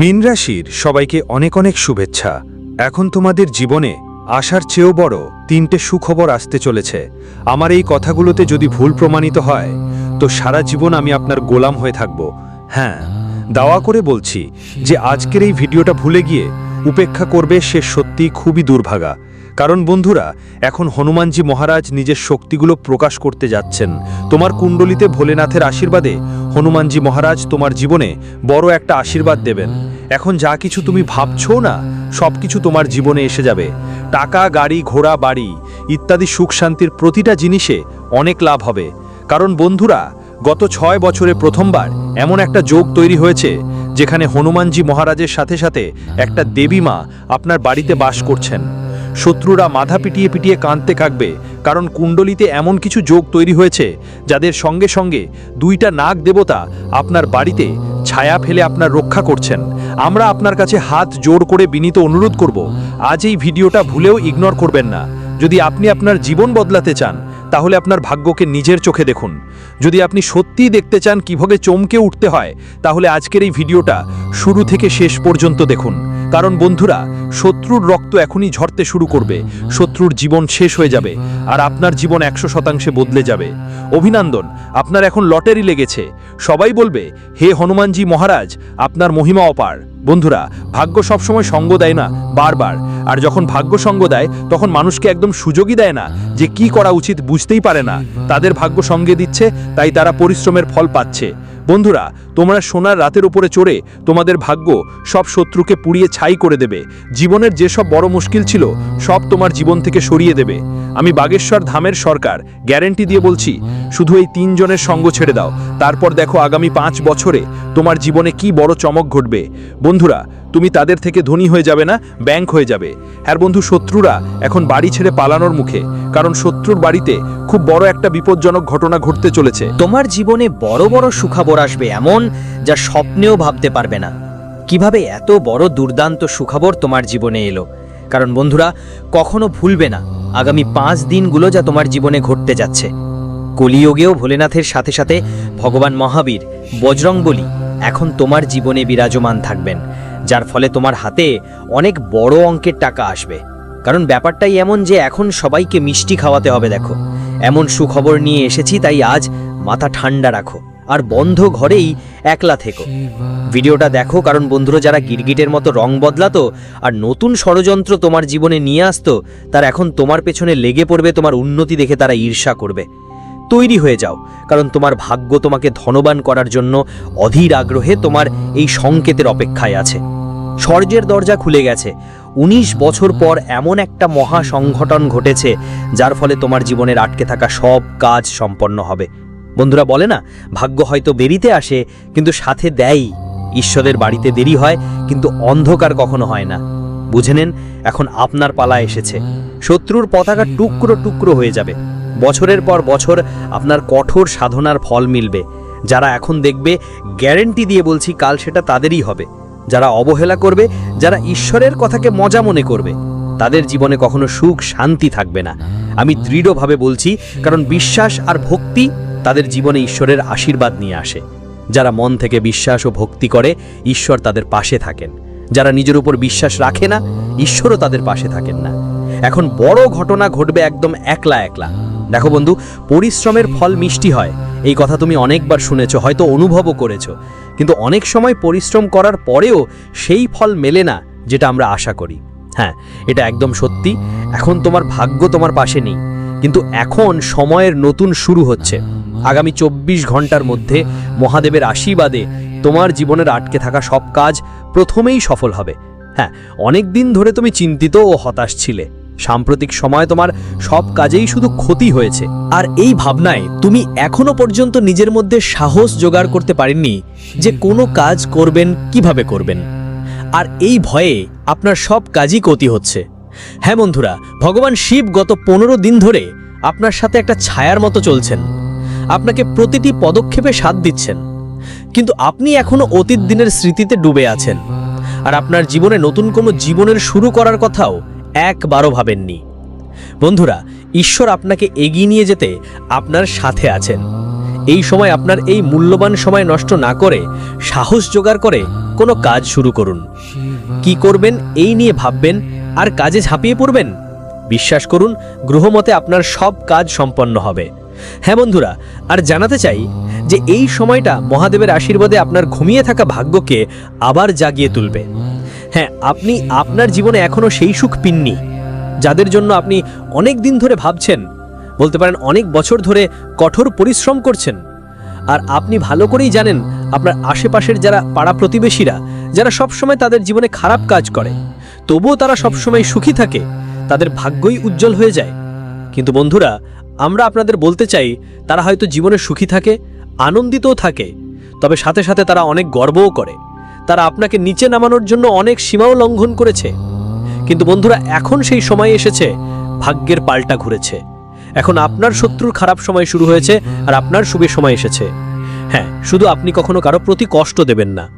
মীন রাশির সবাইকে অনেক অনেক শুভেচ্ছা। এখন তোমাদের জীবনে আসার চেয়েও বড় তিনটে সুখবর আসতে চলেছে। আমার এই কথাগুলোতে যদি ভুল প্রমাণিত হয়, তো সারা জীবন আমি আপনার গোলাম হয়ে থাকব। হ্যাঁ দাওয়া করে বলছি যে আজকের এই ভিডিওটা ভুলে গিয়ে উপেক্ষা করবে সে সত্যি খুবই দুর্ভাগা। কারণ বন্ধুরা, এখন হনুমানজি মহারাজ নিজের শক্তিগুলো প্রকাশ করতে যাচ্ছেন। তোমার কুণ্ডলিতে ভোলেনাথের আশীর্বাদে হনুমানজি মহারাজ তোমার জীবনে বড় একটা আশীর্বাদ দেবেন। এখন যা কিছু তুমি ভাবছ না, সব কিছু তোমার জীবনে এসে যাবে। টাকা, গাড়ি, ঘোড়া, বাড়ি ইত্যাদি সুখ শান্তির প্রতিটা জিনিসে অনেক লাভ হবে। কারণ বন্ধুরা, গত ছয় বছরে প্রথমবার এমন একটা যোগ তৈরি হয়েছে, যেখানে হনুমানজি মহারাজের সাথে সাথে একটা দেবী মা আপনার বাড়িতে বাস করছেন। শত্রুরা মাথা পিটিয়ে পিটিয়ে কাঁদতে কাঁদবে কারণ কুণ্ডলিতে এমন কিছু যোগ তৈরি হয়েছে, যাদের সঙ্গে সঙ্গে দুইটা নাগ দেবতা আপনার বাড়িতে ছায়া ফেলে আপনার রক্ষা করছেন। আমরা আপনার কাছে হাত জোর করে বিনীত অনুরোধ করব, আজ এই ভিডিওটা ভুলেও ইগনোর করবেন না। যদি আপনি আপনার জীবন বদলাতে চান, তাহলে আপনার ভাগ্যকে নিজের চোখে দেখুন। যদি আপনি সত্যিই দেখতে চান কীভাবে চমকে উঠতে হয়, তাহলে আজকের এই ভিডিওটা শুরু থেকে শেষ পর্যন্ত দেখুন। কারণ বন্ধুরা, শত্রুর রক্ত এখনই ঝরতে শুরু করবে। শত্রুর জীবন শেষ হয়ে যাবে আর আপনার জীবন একশো শতাংশে বদলে যাবে। অভিনন্দন, আপনার এখন লটারি লেগেছে। সবাই বলবে, হে হনুমানজি মহারাজ, আপনার মহিমা অপার। বন্ধুরা, ভাগ্য সবসময় সঙ্গ দেয় না, বারবার। আর যখন ভাগ্য সঙ্গ দেয়, তখন মানুষকে একদম সুযোগই দেয় না যে কি করা উচিত বুঝতেই পারে না। তাদের ভাগ্য সঙ্গে দিচ্ছে, তাই তারা পরিশ্রমের ফল পাচ্ছে। বন্ধুরা, তোমরা সোনার রাতের উপরে চড়ে তোমাদের ভাগ্য সব শত্রুকে পুড়িয়ে ছাই করে দেবে। জীবনের যেসব বড় মুশকিল ছিল, সব তোমার জীবন থেকে সরিয়ে দেবে। আমি বাগেশ্বর ধামের সরকার, গ্যারেন্টি দিয়ে বলছি, শুধু এই তিনজনের সঙ্গ ছেড়ে দাও। তারপর দেখো আগামী পাঁচ বছরে তোমার জীবনে কি বড় চমক ঘটবে? বন্ধুরা, তুমি তাদের থেকে ধনী হয়ে যাবে না, ব্যাংক হয়ে যাবে। হ্যাঁ বন্ধু, শত্রুরা এখন বাড়ি ছেড়ে পালানোর মুখে, কারণ শত্রুর বাড়িতে খুব বড় একটা বিপজ্জনক ঘটনা ঘটতে চলেছে। তোমার জীবনে বড় বড় সুখবর আসবে এমন যা স্বপ্নেও ভাবতে পারবে না। কীভাবে এত বড় দুর্দান্ত সুখবর তোমার জীবনে এলো? কারণ বন্ধুরা, কখনো ভুলবে না আগামী পাঁচ দিনগুলো যা তোমার জীবনে ঘটতে যাচ্ছে। কলিয়োগেও ভোলেনাথের সাথে সাথে ভগবান মহাবীর, বজরংবলী এখন তোমার জীবনে বিরাজমান থাকবেন, যার ফলে তোমার হাতে অনেক বড় অঙ্কের টাকা আসবে। কারণ ব্যাপারটাই এমন যে এখন সবাইকে মিষ্টি খাওয়াতে হবে, দেখো। এমন সুখবর নিয়ে এসেছি, তাই আজ মাথা ঠান্ডা রাখো, আর বন্ধ ঘরেই একলা থেকো। ভিডিওটা দেখো, কারণ বন্ধুরা, যারা গিরগিটের মতো রং বদলাতো আর নতুন ষড়যন্ত্র তোমার জীবনে নিয়ে আসতো, তার এখন তোমার পেছনে লেগে পড়বে, তোমার উন্নতি দেখে তারা ঈর্ষা করবে। তৈরি হয়ে যাও, কারণ তোমার ভাগ্য তোমাকে ধনবান করার জন্য অধীর আগ্রহে তোমার এই সংকেতের অপেক্ষায় আছে। স্বর্গের দরজা খুলে গেছে। ১৯ বছর পর এমন একটা মহা সংঘটন ঘটেছে, যার ফলে তোমার জীবনের আটকে থাকা সব কাজ সম্পন্ন হবে। বন্ধুরা, বলে না, ভাগ্য হয়তো দেরিতে আসে, কিন্তু সাথে দেয় ঈশ্বরের বাড়িতে দেরি হয়, কিন্তু অন্ধকার কখনো হয় না। বুঝে নেন, এখন আপনার পালা এসেছে। শত্রুর পতাকা টুকরো টুকরো হয়ে যাবে। বছরের পর বছর আপনার কঠোর সাধনার ফল মিলবে। যারা এখন দেখবে, গ্যারেন্টি দিয়ে বলছি কাল সেটা তাদেরই হবে। যারা অবহেলা করবে, যারা ঈশ্বরের কথাকে মজা মনে করবে, তাদের জীবনে কখনো সুখ, শান্তি থাকবে না। আমি দৃঢ়ভাবে বলছি, কারণ বিশ্বাস আর ভক্তি তাদের জীবনে ঈশ্বরের আশীর্বাদ নিয়ে আসে। যারা মন থেকে বিশ্বাস ও ভক্তি করে, ঈশ্বর তাদের পাশে থাকেন। যারা নিজের উপর বিশ্বাস রাখে না, ঈশ্বরও তাদের পাশে থাকেন না। এখন বড় ঘটনা ঘটবে একদম একলা একলা। দেখো বন্ধু, পরিশ্রমের ফল মিষ্টি হয়। এই কথা তুমি অনেকবার শুনেছো, হয়তো অনুভবও করেছ। কিন্তু অনেক সময় পরিশ্রম করার পরেও সেই ফল মেলে না, যেটা আমরা আশা করি। হ্যাঁ এটা একদম সত্যি, এখন তোমার ভাগ্য তোমার পাশে নেই। কিন্তু এখন সময়ের নতুন শুরু হচ্ছে। আগামী চব্বিশ ঘণ্টার মধ্যে মহাদেবের আশীর্বাদে তোমার জীবনের আটকে থাকা সব কাজ প্রথমেই সফল হবে। হ্যাঁ অনেক দিন ধরে তুমি চিন্তিত ও হতাশ ছিলে। সাম্প্রতিক সময় তোমার সব কাজেই শুধু ক্ষতি হয়েছে। আর এই ভাবনায় তুমি এখনও পর্যন্ত নিজের মধ্যে সাহস জোগাড় করতে পারেননি যে কোনো কাজ করবেন, কীভাবে করবেন। আর এই ভয়ে আপনার সব কাজই ক্ষতি হচ্ছে। হ্যাঁ বন্ধুরা, ভগবান শিব গত পনেরো দিন ধরে আপনার সাথে একটা ছায়ার মতো চলছেন। আপনাকে প্রতিটি পদক্ষেপে সাথ দিচ্ছেন। কিন্তু আপনি এখনও অতীত দিনের স্মৃতিতে ডুবে আছেন। আর আপনার জীবনে নতুন কোনো জীবনের শুরু করার কথাও একবারও ভাবেননি। বন্ধুরা, ঈশ্বর আপনাকে এগিয়ে নিয়ে যেতে আপনার সাথে আছেন। এই সময় আপনার এই মূল্যবান সময় নষ্ট না করে, সাহস জোগাড় করে কোনো কাজ শুরু করুন। কি করবেন, এই নিয়ে ভাববেন, আর কাজে ঝাঁপিয়ে পড়বেন? বিশ্বাস করুন, গ্রহমতে আপনার সব কাজ সম্পন্ন হবে। হ্যাঁ বন্ধুরা, আর জানাতে চাই যে এই সময়টা মহাদেবের আশীর্বাদে আপনার ঘুমিয়ে থাকা ভাগ্যকে আবার জাগিয়ে তুলবে। হ্যাঁ আপনি আপনার জীবনে এখনও সেই সুখ পিননি, যাদের জন্য আপনি অনেক দিন ধরে ভাবছেন, বলতে পারেন অনেক বছর ধরে কঠোর পরিশ্রম করছেন। আর আপনি ভালো করেই জানেন, আপনার আশেপাশের যারা পাড়া প্রতিবেশীরা, যারা সবসময় তাদের জীবনে খারাপ কাজ করে, তবুও তারা সবসময় সুখী থাকে, তাদের ভাগ্যই উজ্জ্বল হয়ে যায়। কিন্তু বন্ধুরা, আমরা আপনাদের বলতে চাই, তারা হয়তো জীবনে সুখী থাকে, আনন্দিতও থাকে, তবে সাথে সাথে তারা অনেক গর্বও করে। তারা আপনাকে নিচে নামানোর জন্য অনেক সীমাও লঙ্ঘন করেছে। কিন্তু বন্ধুরা, এখন সেই সময় এসেছে, ভাগ্যের পাল্টা ঘুরেছে। এখন আপনার শত্রুর খারাপ সময় শুরু হয়েছে আর আপনার শুভের সময় এসেছে। হ্যাঁ শুধু আপনি কখনো কারও প্রতি কষ্ট দেবেন না।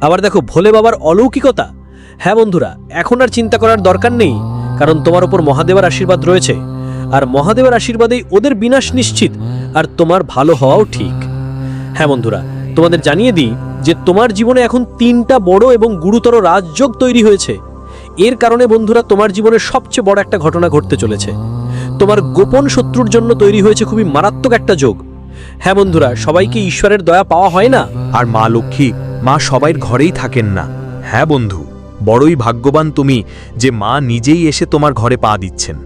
আবার দেখো, ভোলে বাবার অলৌকিকতা। হ্যাঁ বন্ধুরা, এখন আর চিন্তা করার দরকার নেই, কারণ তোমার ওপর মহাদেবের আশীর্বাদ রয়েছে। আর মহাদেবের আশীর্বাদেই ওদের বিনাশ নিশ্চিত, আর তোমার ভালো হওয়াও ঠিক। হ্যাঁ বন্ধুরা তোমাদের জানিয়ে দিই যে তোমার জীবনে এখন তিনটা বড় এবং গুরুতর রাজযোগ তৈরি হয়েছে। এর কারণে বন্ধুরা তোমার জীবনে সবচেয়ে বড় একটা ঘটনা ঘটতে চলেছে। তোমার গোপন শত্রুর জন্য তৈরি হয়েছে খুবই মারাত্মক একটা যোগ। হ্যাঁ বন্ধুরা, সবাইকে ঈশ্বরের দয়া পাওয়া হয় না? আর মা লক্ষ্মী, মা সবাইর ঘরেই থাকেন না। হ্যাঁ বন্ধু, বড়ই ভাগ্যবান তুমি যে মা নিজেই এসে তোমার ঘরে পা দিচ্ছেন।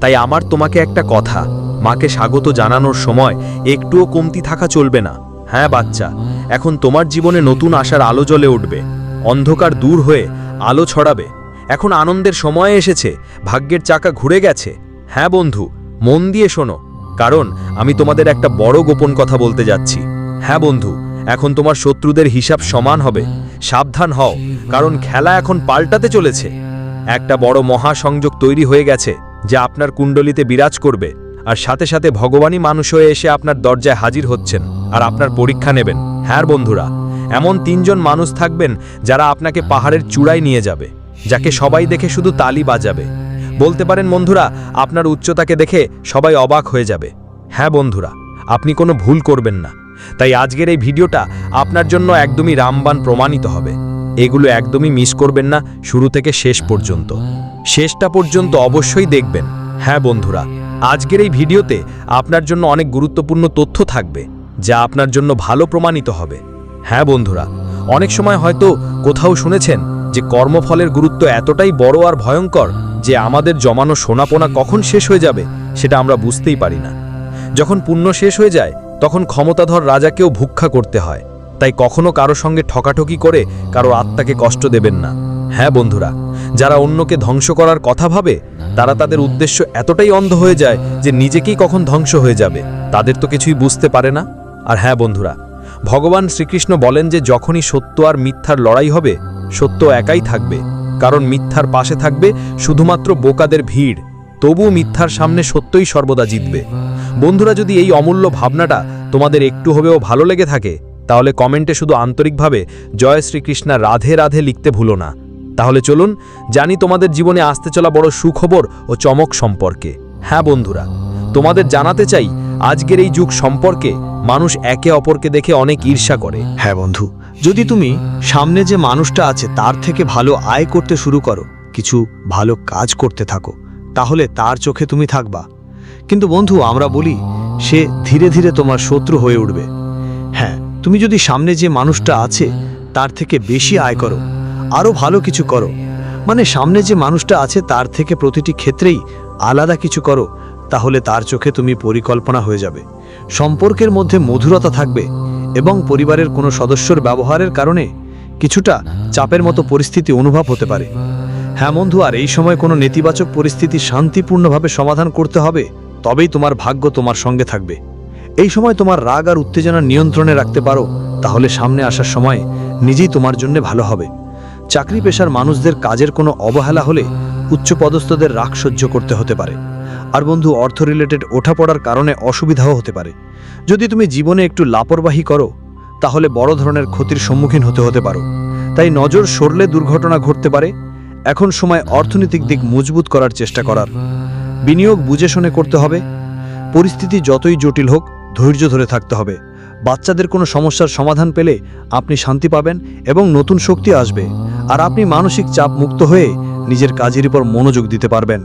তাই আমার তোমাকে একটা কথা, মাকে স্বাগত জানানোর সময় একটুও কমতি থাকা চলবে না। হ্যাঁ বাচ্চা, এখন তোমার জীবনে নতুন আশার আলো জ্বলে উঠবে, অন্ধকার দূর হয়ে আলো ছড়াবে। এখন আনন্দের সময় এসেছে, ভাগ্যের চাকা ঘুরে গেছে। হ্যাঁ বন্ধু, মন দিয়ে শোনো, কারণ আমি তোমাদের একটা বড় গোপন কথা বলতে যাচ্ছি। হ্যাঁ বন্ধু, এখন তোমার শত্রুদের হিসাব সমান হবে, সাবধান হও, কারণ খেলা এখন পাল্টাতে চলেছে। একটা বড় মহাসংযোগ তৈরি হয়ে গেছে, যা আপনার কুণ্ডলিতে বিরাজ করবে। আর সাথে সাথে ভগবানই মানুষ হয়ে এসে আপনার দরজায় হাজির হচ্ছেন আর আপনার পরীক্ষা নেবেন। হ্যাঁ বন্ধুরা, এমন তিনজন মানুষ থাকবেন যারা আপনাকে পাহাড়ের চূড়ায় নিয়ে যাবে, যাকে সবাই দেখে শুধু তালি বাজাবে। বলতে পারেন বন্ধুরা, আপনার উচ্চতাকে দেখে সবাই অবাক হয়ে যাবে। হ্যাঁ বন্ধুরা, আপনি কোনো ভুল করবেন না। তাই আজকের এই ভিডিওটা আপনার জন্য একদমই রামবান প্রমাণিত হবে। এগুলো একদমই মিস করবেন না, শুরু থেকে শেষ পর্যন্ত। শেষটা পর্যন্ত অবশ্যই দেখবেন। হ্যাঁ বন্ধুরা আজকের এই ভিডিওতে আপনার জন্য অনেক গুরুত্বপূর্ণ তথ্য থাকবে, যা আপনার জন্য ভালো প্রমাণিত হবে। হ্যাঁ বন্ধুরা, অনেক সময় হয়তো কোথাও শুনেছেন যে কর্মফলের গুরুত্ব এতটাই বড় আর ভয়ঙ্কর যে আমাদের জমানো সোনাপোনা কখন শেষ হয়ে যাবে সেটা আমরা বুঝতেই পারি না। যখন পুণ্য শেষ হয়ে যায়, তখন ক্ষমতাধর রাজাকেও ভুক্ষা করতে হয়। তাই কখনো কারও সঙ্গে ঠকাঠকি করে কারও আত্মাকে কষ্ট দেবেন না। হ্যাঁ বন্ধুরা, যারা অন্যকে ধ্বংস করার কথা ভাবে তারা তাদের উদ্দেশ্য এতটাই অন্ধ হয়ে যায় যে নিজেকেই কখন ধ্বংস হয়ে যাবে। তাদের তো কিছুই বুঝতে পারে না। আর হ্যাঁ বন্ধুরা, ভগবান শ্রীকৃষ্ণ বলেন যে যখনই সত্য আর মিথ্যার লড়াই হবে, সত্য একাই থাকবে। কারণ মিথ্যার পাশে থাকবে শুধুমাত্র বোকাদের ভিড় তবু মিথ্যার সামনে সত্যই সর্বদা জিতবে। বন্ধুরা, যদি এই অমূল্য ভাবনাটা তোমাদের একটু হবেও ভালো লেগে থাকে, তাহলে কমেন্টে শুধু আন্তরিকভাবে জয় শ্রীকৃষ্ণা রাধে রাধে লিখতে ভুলো না। তাহলে চলুন জানি তোমাদের জীবনে আসতে চলা বড় সুখবর ও চমক সম্পর্কে। হ্যাঁ বন্ধুরা, তোমাদের জানাতে চাই, আজকের এই যুগ সম্পর্কে মানুষ একে অপরকে দেখে অনেক ঈর্ষা করে। হ্যাঁ বন্ধু, যদি তুমি সামনে যে মানুষটা আছে তার থেকে ভালো আয় করতে শুরু করো, কিছু ভালো কাজ করতে থাকো, তাহলে তার চোখে তুমি থাকবা। কিন্তু বন্ধু, আমরা বলি, সে ধীরে ধীরে তোমার শত্রু হয়ে উঠবে। হ্যাঁ তুমি যদি সামনে যে মানুষটা আছে তার থেকে বেশি আয় করো আরও ভালো কিছু করো। মানে সামনে যে মানুষটা আছে তার থেকে প্রতিটি ক্ষেত্রেই আলাদা কিছু করো, তাহলে তার চোখে তুমি পরিকল্পনা হয়ে যাবে। সম্পর্কের মধ্যে মধুরতা থাকবে এবং পরিবারের কোনো সদস্যর ব্যবহারের কারণে কিছুটা চাপের মতো পরিস্থিতি অনুভব হতে পারে। হ্যাঁ বন্ধু, আর এই সময় কোনো নেতিবাচক পরিস্থিতি শান্তিপূর্ণভাবে সমাধান করতে হবে, তবেই তোমার ভাগ্য তোমার সঙ্গে থাকবে। এই সময় তোমার রাগ আর উত্তেজনা নিয়ন্ত্রণে রাখতে পারো, তাহলে সামনে আসার সময় নিজেই তোমার জন্য ভালো হবে। চাকরি পেশার মানুষদের কাজের কোনো অবহেলা হলে উচ্চপদস্থদের রাগ সহ্য করতে হতে পারে। আর বন্ধু অর্থ রিলেটেড ওঠাপড়ার কারণে অসুবিধাও হতে পারে। যদি তুমি জীবনে একটু লাপরবাহী করো, তাহলে বড় ধরনের ক্ষতির সম্মুখীন হতে হতে পারো। তাই নজর সরলে দুর্ঘটনা ঘটতে পারে। এখন সময় অর্থনৈতিক দিক মজবুত করার চেষ্টা করার। বিনিয়োগ বুঝে শুনে করতে হবে। পরিস্থিতি যতই জটিল হোক, ধৈর্য ধরে থাকতে হবে। বাচ্চাদের কোনো সমস্যার সমাধান পেলে আপনি শান্তি পাবেন এবং নতুন শক্তি আসবে। আর আপনি মানসিক চাপ মুক্ত হয়ে নিজের কাজের উপর মনোযোগ দিতে পারবেন।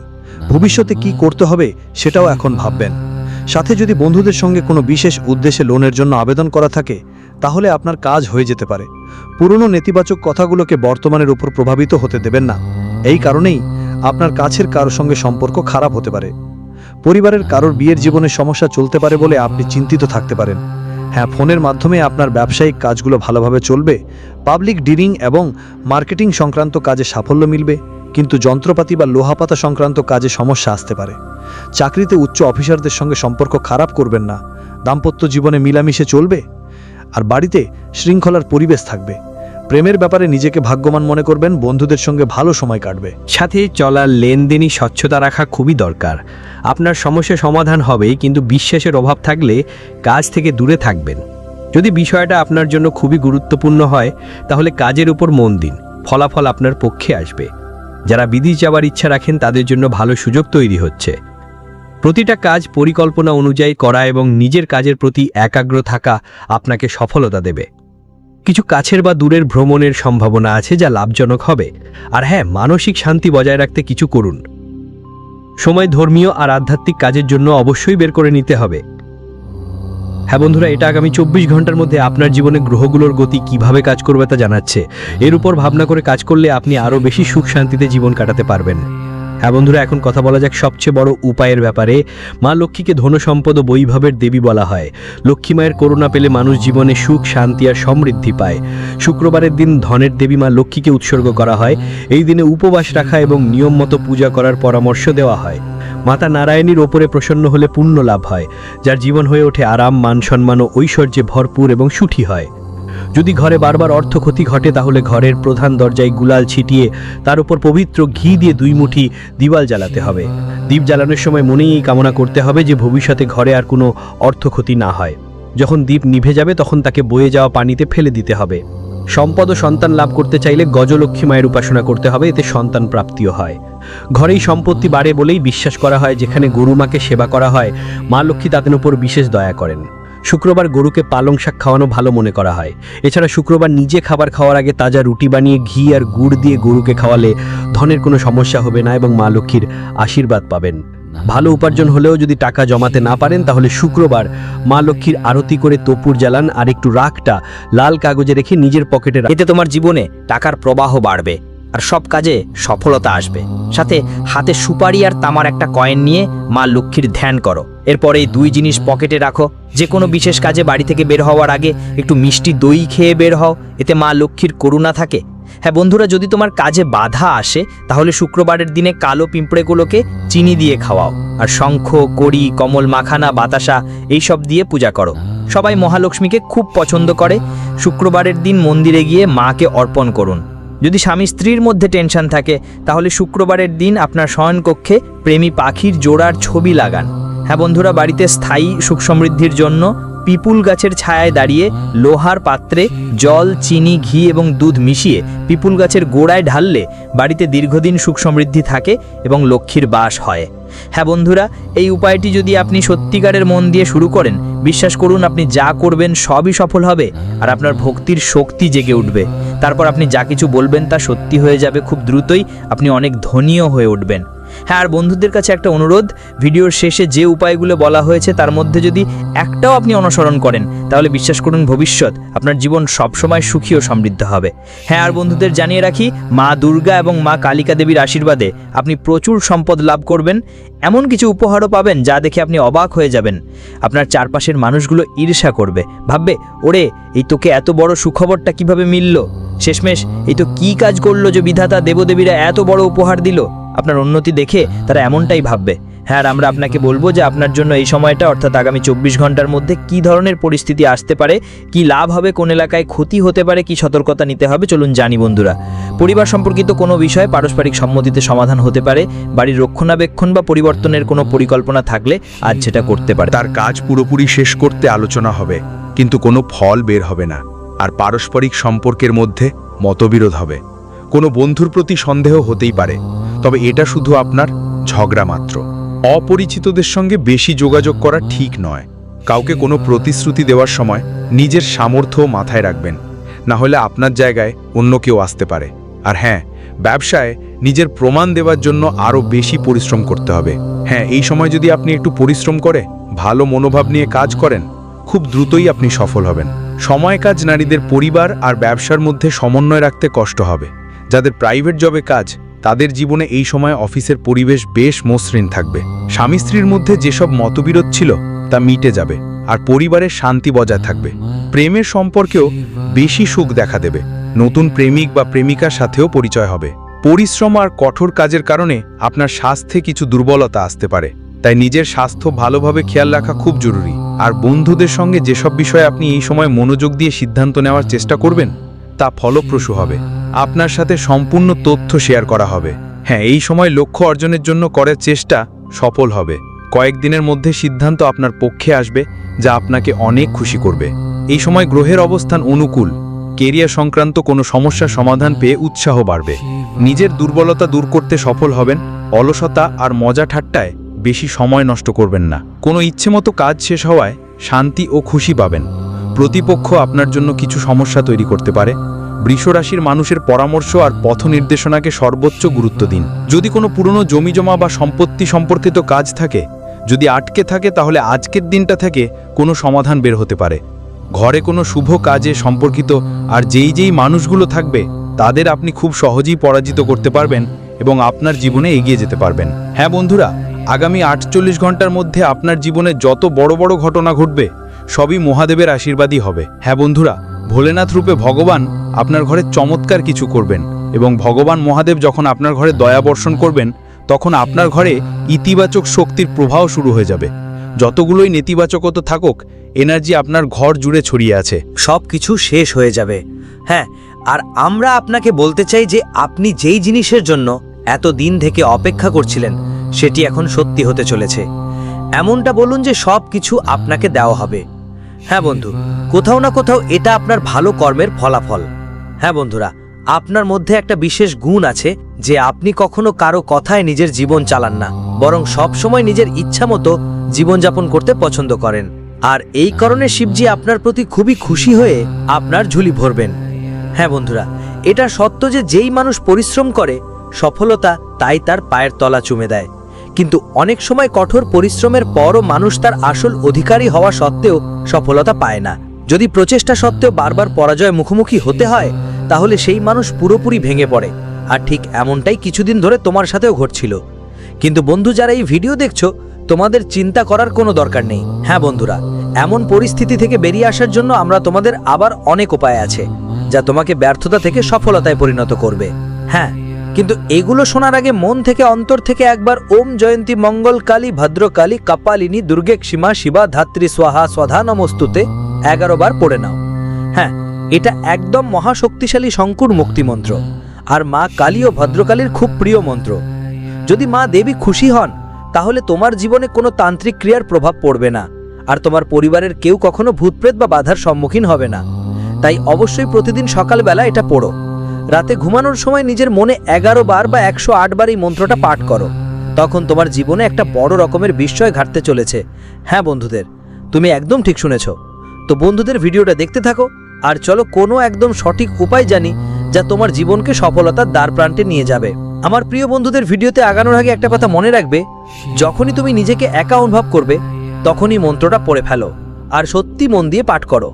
ভবিষ্যতে কি করতে হবে সেটাও এখন ভাববেন। সাথে যদি বন্ধুদের সঙ্গে কোনো বিশেষ উদ্দেশ্যে লোনের জন্য আবেদন করা থাকে, তাহলে আপনার কাজ হয়ে যেতে পারে। পুরনো নেতিবাচক কথাগুলোকে বর্তমানের উপর প্রভাবিত হতে দেবেন না। এই কারণেই আপনার কাছের কারোর সঙ্গে সম্পর্ক খারাপ হতে পারে। পরিবারের কারোর বিয়ের জীবনে সমস্যা চলতে পারে বলে আপনি চিন্তিত থাকতে পারেন। হ্যাঁ ফোনের মাধ্যমে আপনার ব্যবসায়িক কাজগুলো ভালোভাবে চলবে পাবলিক ডিলিং এবং মার্কেটিং সংক্রান্ত কাজে সাফল্য মিলবে, কিন্তু যন্ত্রপাতি বা লোহাপাতা সংক্রান্ত কাজে সমস্যা আসতে পারে। চাকরিতে উচ্চ অফিসারদের সঙ্গে সম্পর্ক খারাপ করবেন না, দাম্পত্য জীবনে মিলামিশে চলবে, আর বাড়িতে শৃঙ্খলার পরিবেশ থাকবে। প্রেমের ব্যাপারে নিজেকে ভাগ্যবান মনে করবেন, বন্ধুদের সঙ্গে ভালো সময় কাটবে। সাথে চলার লেনদেনই স্বচ্ছতা রাখা খুবই দরকার। আপনার সমস্যা সমাধান হবে কিন্তু বিশ্বাসের অভাব থাকলে কাজ থেকে দূরে থাকবেন। যদি বিষয়টা আপনার জন্য খুবই গুরুত্বপূর্ণ হয়, তাহলে কাজের উপর মন দিন। ফলাফল আপনার পক্ষে আসবে। যারা বিদেশ যাওয়ার ইচ্ছা রাখেন, তাদের জন্য ভালো সুযোগ তৈরি হচ্ছে। প্রতিটা কাজ পরিকল্পনা অনুযায়ী করা এবং নিজের কাজের প্রতি একাগ্র থাকা আপনাকে সফলতা দেবে। কিছু কাছের বা দূরের ভ্রমণের সম্ভাবনা আছে যা লাভজনক হবে। আর হ্যাঁ মানসিক শান্তি বজায় রাখতে কিছু করুন। সময় ধর্মীয় আর আধ্যাত্মিক কাজের জন্য অবশ্যই বের করে নিতে হবে। হ্যাঁ বন্ধুরা, এটা আগামী চব্বিশ ঘণ্টার মধ্যে আপনার জীবনে গ্রহগুলোর গতি কীভাবে কাজ করবে তা জানাচ্ছে। এর উপর ভাবনা করে কাজ করলে আপনি আরও বেশি সুখ শান্তিতে জীবন কাটাতে পারবেন। হ্যাঁ বন্ধুরা, এখন কথা বলা যাক সবচেয়ে বড় উপায়ের ব্যাপারে। মা লক্ষ্মীকে ধনসম্পদ ও বৈভবের দেবী বলা হয়। লক্ষ্মী মায়ের করুণা পেলে মানুষ জীবনে সুখ, শান্তি আর সমৃদ্ধি পায়। শুক্রবারের দিন ধনের দেবী মা লক্ষ্মীকে উৎসর্গ করা হয়। এই দিনে উপবাস রাখা এবং নিয়ম মতো পূজা করার পরামর্শ দেওয়া হয়। মাতা নারায়ণীর ওপরে প্রসন্ন হলে পুণ্য লাভ হয়, যার জীবন হয়ে ওঠে আরাম, মান সম্মান ও ঐশ্বর্যে ভরপুর এবং সুখী হয়। যদি ঘরে বারবার অর্থ ক্ষতি ঘটে, তাহলে ঘরের প্রধান দরজায় গুলাল ছিটিয়ে তার উপর পবিত্র ঘি দিয়ে দুই মুঠি দিওয়াল জ্বালাতে হবে। দ্বীপ জ্বালানোর সময় মনেই এই কামনা করতে হবে যে ভবিষ্যতে ঘরে আর কোনো অর্থ ক্ষতি না হয়। যখন দ্বীপ নিভে যাবে, তখন তাকে বয়ে যাওয়া পানিতে ফেলে দিতে হবে। সম্পদ ও সন্তান লাভ করতে চাইলে গজলক্ষ্মী মায়ের উপাসনা করতে হবে, এতে সন্তান প্রাপ্তিও হয়। ঘরেই সম্পত্তি বাড়ে বলেই বিশ্বাস করা হয়, যেখানে গরু মাকে সেবা করা হয়, মা লক্ষ্মী তাদের উপর বিশেষ দয়া করেন। শুক্রবার গরুকে পালং শাক খাওয়ানো ভালো মনে করা হয়। এছাড়া শুক্রবার নিজে খাবার খাওয়ার আগে তাজা রুটি বানিয়ে ঘি আর গুড় দিয়ে গরুকে খাওয়ালে ধনের কোনো সমস্যা হবে না এবং মা লক্ষ্মীর আশীর্বাদ পাবেন। ভালো উপার্জন হলেও যদি টাকা জমাতে না পারেন, তাহলে শুক্রবার মা লক্ষ্মীর আরতি করে তপুর জ্বালান আর একটু রাখটা লাল কাগজে রেখে নিজের পকেটে এতে তোমার জীবনে টাকার প্রবাহ বাড়বে। আর সব কাজে সফলতা আসবে। সাথে হাতে সুপারি আর তামার একটা কয়েন নিয়ে মা লক্ষ্মীর ধ্যান করো। এরপরে এই দুই জিনিস পকেটে রাখো। যে কোনো বিশেষ কাজে বাড়ি থেকে বের হওয়ার আগে একটু মিষ্টি দই খেয়ে বের হও। এতে মা লক্ষ্মীর করুণা থাকে। হ্যাঁ বন্ধুরা, যদি তোমার কাজে বাধা আসে, তাহলে শুক্রবারের দিনে কালো পিঁপড়েগুলোকে চিনি দিয়ে খাওয়াও। আর শঙ্খ, কড়ি, কমল, মাখানা, বাতাসা এইসব দিয়ে পূজা করো। সবাই মহালক্ষ্মীকে খুব পছন্দ করে। শুক্রবারের দিন মন্দিরে গিয়ে মাকে অর্পণ করুন। যদি স্বামী স্ত্রীর মধ্যে টেনশন থাকে, তাহলে শুক্রবারের দিন আপনার শয়নকক্ষে প্রেমী পাখির জোড়ার ছবি লাগান। হ্যাঁ বন্ধুরা, বাড়িতে স্থায়ী সুখ সমৃদ্ধির জন্য পিপুল গাছের ছায়ায় দাঁড়িয়ে লোহার পাত্রে জল, চিনি, ঘি এবং দুধ মিশিয়ে পিপুল গাছের গোড়ায় ঢাললে বাড়িতে দীর্ঘদিন সুখ সমৃদ্ধি থাকে এবং লক্ষ্মীর বাস হয়। হ্যাঁ বন্ধুরা, এই উপায়টি যদি আপনি সত্যিকারের মন দিয়ে শুরু করেন বিশ্বাস করুন, আপনি যা করবেন সবই সফল হবে আর আপনার ভক্তির শক্তি জেগে উঠবে। তারপর আপনি যা কিছু বলবেন তা সত্যি হয়ে যাবে খুব দ্রুতই, আপনি অনেক ধনীও হয়ে উঠবেন। হ্যাঁ আর বন্ধুদের কাছে একটা অনুরোধ, ভিডিওর শেষে যে উপায়গুলো বলা হয়েছে তার মধ্যে যদি একটাও আপনি অনুসরণ করেন, তাহলে বিশ্বাস করুন ভবিষ্যৎ আপনার জীবন সবসময় সুখী ও সমৃদ্ধ হবে। হ্যাঁ আর বন্ধুদের জানিয়ে রাখি, মা দুর্গা এবং মা কালিকা দেবীর আশীর্বাদে আপনি প্রচুর সম্পদ লাভ করবেন, এমন কিছু উপহারও পাবেন যা দেখে আপনি অবাক হয়ে যাবেন। আপনার চারপাশের মানুষগুলো ঈর্ষা করবে। ভাববে, ওরে, এই তোকে এত বড় সুখবরটা কীভাবে মিলল? শেষমেশ, এই তো কি কাজ করল যে বিধাতা দেবদেবীরা এত বড় উপহার দিল? আপনার উন্নতি দেখে তারা এমনটাই ভাববে। হ্যাঁ আর আমরা আপনাকে বলব যে আপনার জন্য এই সময়টা, অর্থাৎ আগামী চব্বিশ ঘণ্টার মধ্যে কি ধরনের পরিস্থিতি আসতে পারে, কি লাভ হবে, কোন এলাকায় ক্ষতি হতে পারে, কি সতর্কতা নিতে হবে, চলুন জানি বন্ধুরা। পরিবার সম্পর্কিত কোনো বিষয়ে পারস্পরিক সম্মতিতে সমাধান হতে পারে, বাড়ির রক্ষণাবেক্ষণ বা পরিবর্তনের কোনো পরিকল্পনা থাকলে আজ সেটা করতে পারে। তার কাজ পুরোপুরি শেষ করতে আলোচনা হবে, কিন্তু কোনো ফল বের হবে না, আর পারস্পরিক সম্পর্কের মধ্যে মতবিরোধ হবে। কোনো বন্ধুর প্রতি সন্দেহ হতেই পারে, তবে এটা শুধু আপনার ঝগড়া মাত্র। অপরিচিতদের সঙ্গে বেশি যোগাযোগ করা ঠিক নয়। কাউকে কোনো প্রতিশ্রুতি দেওয়ার সময় নিজের সামর্থ্য মাথায় রাখবেন, না হলে আপনার জায়গায় অন্য কেউ আসতে পারে। আর হ্যাঁ ব্যবসায় নিজের প্রমাণ দেওয়ার জন্য আরও বেশি পরিশ্রম করতে হবে। হ্যাঁ এই সময় যদি আপনি একটু পরিশ্রম করে, ভালো মনোভাব নিয়ে কাজ করেন, খুব দ্রুতই আপনি সফল হবেন। সময় কাজ নারীদের পরিবার আর ব্যবসার মধ্যে সমন্বয় রাখতে কষ্ট হবে। যাদের প্রাইভেট জবে কাজ, তাদের জীবনে এই সময় অফিসের পরিবেশ বেশ মসৃণ থাকবে। স্বামী স্ত্রীর মধ্যে যেসব মতবিরোধ ছিল, তা মিটে যাবে আর পরিবারের শান্তি বজায় থাকবে। প্রেমের সম্পর্কেও বেশি সুখ দেখা দেবে। নতুন প্রেমিক বা প্রেমিকার সাথেও পরিচয় হবে। পরিশ্রম আর কঠোর কাজের কারণে আপনার স্বাস্থ্যে কিছু দুর্বলতা আসতে পারে। তাই নিজের স্বাস্থ্য ভালোভাবে খেয়াল রাখা খুব জরুরি। আর বন্ধুদের সঙ্গে যেসব বিষয়ে আপনি এই সময় মনোযোগ দিয়ে সিদ্ধান্ত নেওয়ার চেষ্টা করবেন তা ফলপ্রসূ হবে। আপনার সাথে সম্পূর্ণ তথ্য শেয়ার করা হবে। হ্যাঁ এই সময় লক্ষ্য অর্জনের জন্য করার চেষ্টা সফল হবে। কয়েকদিনের মধ্যে সিদ্ধান্ত আপনার পক্ষে আসবে, যা আপনাকে অনেক খুশি করবে। এই সময় গ্রহের অবস্থান অনুকূল। কেরিয়ার সংক্রান্ত কোনো সমস্যার সমাধান পেয়ে উৎসাহ বাড়বে। নিজের দুর্বলতা দূর করতে সফল হবেন, অলসতা আর মজা ঠাট্টায় বেশি সময় নষ্ট করবেন না। কোনো ইচ্ছে মতো কাজ শেষ হওয়ায় শান্তি ও খুশি পাবেন। প্রতিপক্ষ আপনার জন্য কিছু সমস্যা তৈরি করতে পারে। বৃষরাশির মানুষের পরামর্শ আর পথ নির্দেশনাকে সর্বোচ্চ গুরুত্ব দিন। যদি কোনো পুরনো জমিজমা বা সম্পত্তি সম্পর্কিত কাজ থাকে, যদি আটকে থাকে তাহলে আজকের দিনটা থেকে কোনো সমাধান বের হতে পারে। ঘরে কোনো শুভ কাজে সম্পর্কিত আর যেই যেই মানুষগুলো থাকবে, তাদের আপনি খুব সহজেই পরাজিত করতে পারবেন এবং আপনার জীবনে এগিয়ে যেতে পারবেন। হ্যাঁ বন্ধুরা, আগামী আটচল্লিশ ঘণ্টার মধ্যে আপনার জীবনে যত বড় বড় ঘটনা ঘটবে সবই মহাদেবের আশীর্বাদই হবে। হ্যাঁ বন্ধুরা, ভোলেনাথ রূপে ভগবান আপনার ঘরে চমৎকার কিছু করবেন এবং ভগবান মহাদেব যখন আপনার ঘরে দয়া বর্ষণ করবেন, তখন আপনার ঘরে ইতিবাচক শক্তির প্রবাহ শুরু হয়ে যাবে। যতগুলোই নেতিবাচকতা থাকুক, এনার্জি আপনার ঘর জুড়ে ছড়িয়ে আছে। সব কিছু শেষ হয়ে যাবে। হ্যাঁ আর আমরা আপনাকে বলতে চাই যে আপনি যেই জিনিসের জন্য এত দিন থেকে অপেক্ষা করছিলেন, সেটি এখন সত্যি হতে চলেছে। এমনটা বলুন যে সব কিছু আপনাকে দেওয়া হবে। হ্যাঁ বন্ধু, কোথাও না কোথাও এটা আপনার ভালো কর্মের ফলাফল। হ্যাঁ বন্ধুরা, আপনার মধ্যে একটা বিশেষ গুণ আছে যে আপনি কখনো কারও কথায় নিজের জীবন চালান না, বরং সব সময় নিজের ইচ্ছা মতো জীবনযাপন করতে পছন্দ করেন। আর এই কারণে শিবজি আপনার প্রতি খুবই খুশি হয়ে আপনার ঝুলি ভরবেন। হ্যাঁ বন্ধুরা, এটা সত্য যে যেই মানুষ পরিশ্রম করে, সফলতা তাই তার পায়ের তলা চুমে দেয়। কিন্তু অনেক সময় কঠোর পরিশ্রমের পরও মানুষ তার আসল অধিকারী হওয়া সত্ত্বেও সফলতা পায় না। যদি প্রচেষ্টা সত্ত্বেও বারবার পরাজয় মুখোমুখি হতে হয়, তাহলে সেই মানুষ পুরোপুরি ভেঙে পড়ে। আর ঠিক এমনটাই কিছুদিন ধরে তোমার সাথেও ঘটছিল। কিন্তু বন্ধু, যারা এই ভিডিও দেখছ, তোমাদের চিন্তা করার কোনো দরকার নেই। হ্যাঁ বন্ধুরা, এমন পরিস্থিতি থেকে বেরিয়ে আসার জন্য আমরা তোমাদের আবার অনেক উপায় আছে, যা তোমাকে ব্যর্থতা থেকে সফলতায় পরিণত করবে। হ্যাঁ কিন্তু এগুলো শোনার আগে মন থেকে অন্তর থেকে একবার ওম জয়ন্তী মঙ্গল কালী ভদ্রকালী কপালিনী দুর্গে সীমা শিবা ধাত্রী স্বাহা স্বধা নমস্তুতে এগারো বার পড়ে নাও। হ্যাঁ এটা একদম মহাশক্তিশালী শঙ্কুর মুক্তিমন্ত্র আর মা কালী ও ভদ্রকালীর খুব প্রিয় মন্ত্র। যদি মা দেবী খুশি হন, তাহলে তোমার জীবনে কোনো তান্ত্রিক ক্রিয়ার প্রভাব পড়বে না। আর তোমার পরিবারের কেউ কখনো ভূতপ্রেত বা বাধার সম্মুখীন হবে না। তাই অবশ্যই প্রতিদিন সকালবেলা এটা পড়ো। রাতে ঘুমানোর সময় নিজের মনে এগারো বার বা একশো আট বার এই মন্ত্রটা পাঠ করো। তখন তোমার জীবনে একটা বড় রকমের বিস্ময় ঘাটতে চলেছে। হ্যাঁ বন্ধুদের, তুমি একদম ঠিক শুনেছ। তো বন্ধুদের ভিডিওটা দেখতে থাকো, আর চলো কোনো একদম সঠিক উপায় জানি যা তোমার জীবনকে সফলতার দ্বার প্রান্তে নিয়ে যাবে। আমার প্রিয় বন্ধুদের ভিডিওতে আগানোর আগে একটা কথা মনে রাখবে, যখনই তুমি নিজেকে একা অনুভব করবে, তখনই মন্ত্রটা পড়ে ফেলো, আর সত্যি মন দিয়ে পাঠ করো।